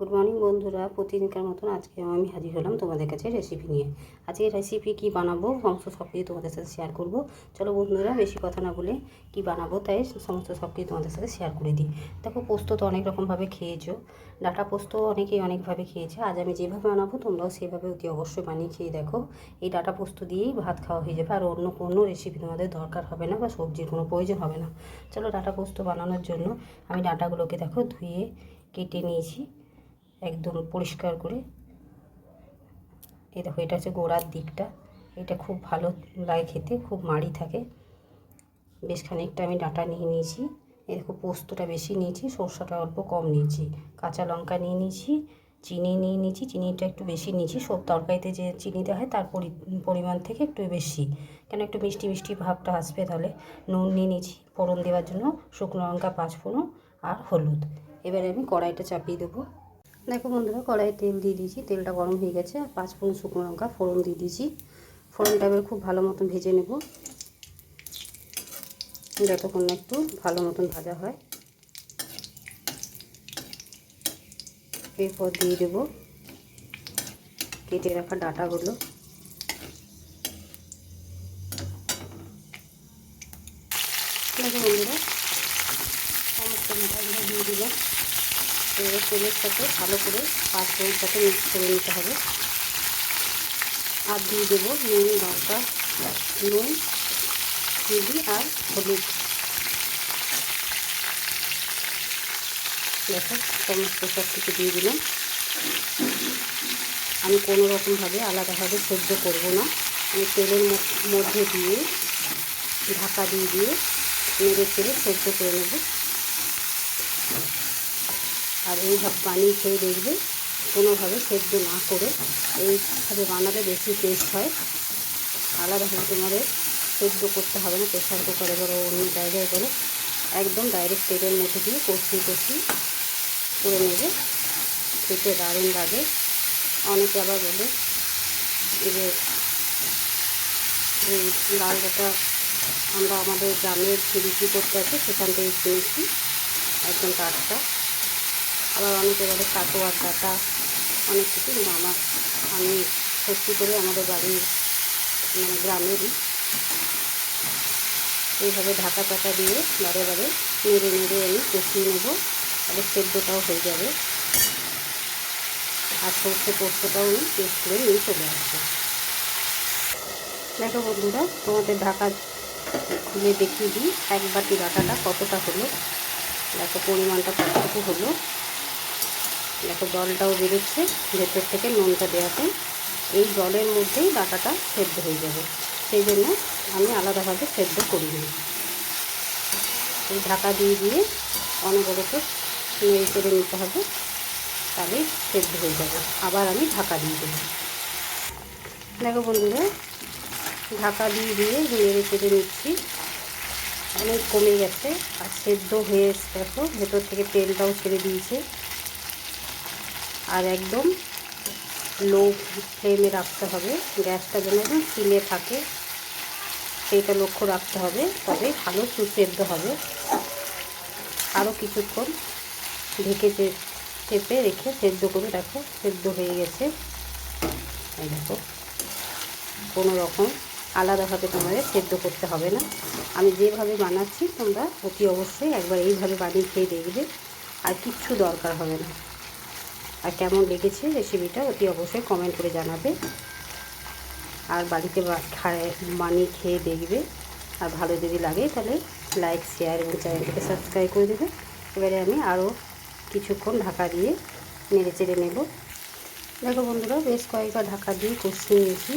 Good morning বন্ধুরা। প্রতিদিনকার মতন আজকে আমি হাজির হলাম তোমাদের কাছে রেসিপি নিয়ে। আজকে রেসিপি কি বানাবো, সমস্ত সব কিছু তোমাদের সাথে শেয়ার করব। চলো বন্ধুরা, বেশি কথা না বলে কি বানাবো তাই সমস্ত সব কিছু তোমাদের সাথে শেয়ার করে দিই। দেখো, পোস্ত তো অনেক রকমভাবে খেয়েছো। ডাটা পোস্ত অনেকেই অনেকভাবে খেয়েছে। আজ আমি যেভাবে বানাবো, তোমরাও সেভাবে অতি অবশ্যই বানিয়ে খেয়ে দেখো। এই ডাটা পোস্ত দিয়েই ভাত খাওয়া হয়ে যাবে। আর অন্য কোনো রেসিপি তোমাদের দরকার হবে না বা সবজির কোনো প্রয়োজন হবে না। চলো ডাটা পোস্ত বানানোর জন্য আমি ডাটাগুলোকে দেখো ধুয়ে কেটে নিয়েছি। একদম পরিষ্কার করে। এই দেখো, এটা হচ্ছে গোড়ার দিকটা। এটা খুব ভালো লাগে খেতে, খুব মাড়ি থাকে। বেশ খানিকটা আমি ডাঁটা নিয়ে নিয়েছি। দেখো, পোস্তটা বেশি নিয়েছি, সর্ষাটা অল্প কম নিয়েছি। কাঁচা লঙ্কা নিয়ে নিয়েছি, চিনি নিয়ে নিয়েছি, চিনিটা একটু বেশি নিয়েছি। সব তরকারিতে যে চিনি দেওয়া হয়, তার পরিমাণ থেকে একটু বেশি। কেন একটু মিষ্টি মিষ্টি ভাবটা আসবে তাহলে। নুন নিয়ে নিয়েছি, ফোড়ন দেওয়ার জন্য, শুকনো লঙ্কা পাঁচ ফোড়ন আর হলুদ। এবারে আমি কড়াইটা চাপিয়ে দেবো। দেখো বন্ধুরা, কড়াইয়ে তেল দিয়ে দিয়েছি। তেলটা গরম হয়ে গেছে। আর পাঁচ ফোড়ন শুকনো লঙ্কা ফোড়ন দিয়ে দিয়েছি। ফোড়নটা এবার খুব ভালো মতন ভেজে নেব। যতক্ষণ না একটু ভালো মতন ভাজা হয়। এরপর দিয়ে দেবো কেটে রাখা ডাটাগুলো। বন্ধুরা, সমস্ত ডাটাগুলো দিয়ে দিলাম। এবার তেলের সাথে ভালো করে পাঁচ ফোড়নের সাথে মিক্স করে নিতে হবে। আর দিয়ে দেবো নুন, লঙ্কা, নুন চিনি আর হলুদ। দেখো, সমস্ত সব কিছু দিয়ে দিলাম। আমি কোনো রকমভাবে আলাদাভাবে সেদ্ধ করব না। আমি তেলের মধ্যে দিয়ে ঢাকা দিয়ে দিয়ে নেড়ে চেড়ে সেদ্ধ করে নেব। আর এইভাবে বানিয়ে খেয়ে দেখবে, কোনোভাবে সেদ্ধ না করে। এইভাবে বানালে বেশি টেস্ট হয়। আলাদাভাবে তোমাদের সেদ্ধ করতে হবে না প্রেশার কুকারে বলো, অন্য জায়গায় বলো। একদম ডাইরেক্ট তেলের মধ্যে দিয়ে কষিয়ে কষিয়ে করে নেবে। খেতে দারুণ লাগে। অনেকে আবার বলে যে লাল ডাটা আমরা আমাদের গ্রামে বিক্রি করতে আছি সেখান থেকে কিনেছি। একদম টাটকা। আবার অনেকে বলে কাটোয়ার ডাটা অনেক কিছু আমার আমি সত্যি করে আমাদের বাড়ির মানে গ্রামেরই এইভাবে ঢাকা চাকা দিয়ে বারে বারে নেড়ে নেড়ে আমি কষিয়ে নেব, তাহলে সেদ্ধটাও হয়ে যাবে। আর সর্ষে পোস্তটাও আমি টেস্ট করে নিয়ে চলে আসব। দেখো বন্ধুরা, তোমাদের ঢাকা খুলে দেখিয়ে দিই, এক বাটি ডাটাটা কতটা হলো। দেখো পরিমাণটা কতটুকু হলো। দেখো জলটাও বেরোচ্ছে, ভেতর থেকে নুনটা দেওয়াতে এই জলের মধ্যেই ডাটাটা সেদ্ধ হয়ে যাবে। সেই জন্য আমি আলাদাভাবে সেদ্ধ করি না এই ঢাকা দিয়ে দিয়ে অনবরত নেড়ে করে নিতে হবে তাহলেই সেদ্ধ হয়ে যাবে। আবার আমি ঢাকা দিয়ে দেবো। দেখো বন্ধুরা, ঢাকা দিয়ে দিয়ে নেড়ে চেড়ে নিচ্ছি। অনেক কমে গেছে, আর সেদ্ধ হয়ে দেখো, ভেতর থেকে তেলটাও ছেড়ে দিয়েছে। আর একদম লো ফ্লেমে রাখতে হবে। গ্যাসটা যেন একদম সিলে থাকে, সেইটা লক্ষ্য রাখতে হবে। তবে ভালো সুসেদ্ধ হবে। আরও কিছুক্ষণ ঢেকে চেপে রেখে সেদ্ধ করে দেখো, সেদ্ধ হয়ে গেছে। দেখো, কোনো রকম আলাদাভাবে তোমাদের সেদ্ধ করতে হবে না। আমি যেভাবে বানাচ্ছি তোমরা অতি অবশ্যই একবার এইভাবে বানিয়ে খেয়ে দেখবে। আর কিচ্ছু দরকার হবে না। আর কেমন লেগেছে রেসিপিটা অতি অবশ্যই কমেন্ট করে জানাবে। আর বাড়িতে খায় বানিয়ে খেয়ে দেখবে। আর ভালো যদি লাগে তাহলে লাইক শেয়ার এবং চ্যানেলটিকে সাবস্ক্রাইব করে দেবে। এবারে আমি আরও কিছুক্ষণ ঢাকা দিয়ে নেড়ে চেড়ে নেব। দেখো বন্ধুরা, বেশ কয়েকবার ঢাকা দিয়ে কষিয়ে নিয়েছি।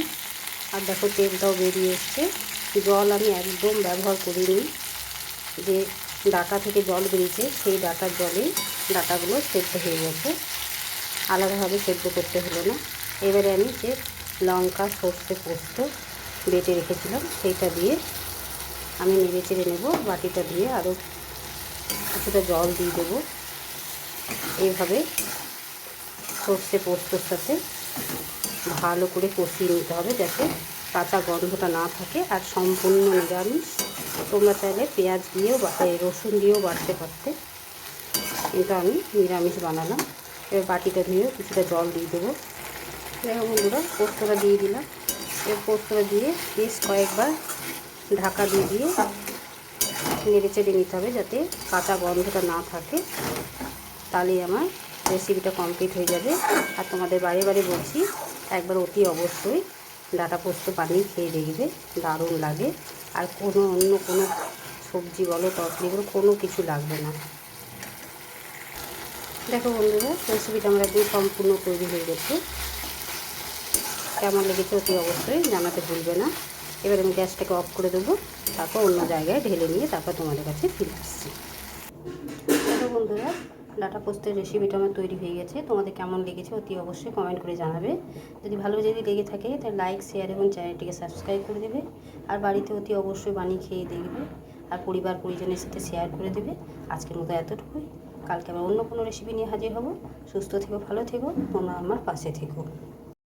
আর দেখো তেলটাও বেরিয়ে এসছে। জল আমি একদম ব্যবহার করিনি। যে ডাটা থেকে জল বেরিয়েছে, সেই ডাটার জলেই ডাটাগুলো সেদ্ধ হয়ে গেছে। আলাদাভাবে সেদ্ধ করতে হলো না। এবারে আমি যে লঙ্কা, সর্ষে পোস্ত বেটে রেখেছিলাম, সেইটা দিয়ে আমি নেড়ে চেড়ে নেব, বাটিটা দিয়ে আরও কিছুটা জল দিয়ে দেবো। এইভাবে সর্ষে পোস্তর সাথে ভালো করে কষিয়ে নিতে হবে যাতে কাঁচা গন্ধটা না থাকে আর সম্পূর্ণ নিরামিষ। তোমরা চাইলে পেঁয়াজ দিয়েও রসুন দিয়েও বাড়তে পারতে। কিন্তু আমি নিরামিষ বানালাম। এবার বাটিটা ধুয়ে কিছুটা জল দিয়ে দেবো। দেখো বন্ধুরা পোস্তটা দিয়ে দিলাম। এবার পোস্তটা দিয়ে বেশ কয়েকবার ঢাকা দিয়ে দিয়ে নেড়ে চেড়ে নিতে হবে যাতে কাঁচা গন্ধটা না থাকে। তাহলেই আমার রেসিপিটা কমপ্লিট হয়ে যাবে। আর তোমাদের বাড়ি বাড়ি বলছি, একবার অতি অবশ্যই ডাটা পোস্ত বানিয়ে খেয়ে দেখবে, দারুণ লাগে। আর কোনো অন্য কোনো সবজি বলো, তরকারি বলো, কোনো কিছু লাগবে না। দেখো বন্ধুরা রেসিপিটা আমার একদম সম্পূর্ণ তৈরি হয়ে গেছে। কেমন লেগেছে অতি অবশ্যই জানাতে ভুলবে না। এবার আমি গ্যাসটাকে অফ করে দেবো, তারপর অন্য জায়গায় ঢেলে নিয়ে তারপর তোমাদের কাছে ফিরে আসছি। দেখো বন্ধুরা, ডাটা পোস্তের রেসিপিটা আমার তৈরি হয়ে গেছে। তোমাদের কেমন লেগেছে অতি অবশ্যই কমেন্ট করে জানাবে। যদি ভালো যদি লেগে থাকে, তাহলে লাইক শেয়ার এবং চ্যানেলটিকে সাবস্ক্রাইব করে দেবে। আর বাড়িতে অতি অবশ্যই বানিয়ে খেয়ে দেখবে। আর পরিবার পরিজনের সাথে শেয়ার করে দেবে। আজকের মতো এতটুকুই। কালকে আবার অন্য কোনো রেসিপি নিয়ে হাজির হব। সুস্থ থেকো, ভালো থেকো, তোমরা আমার পাশে থেকো।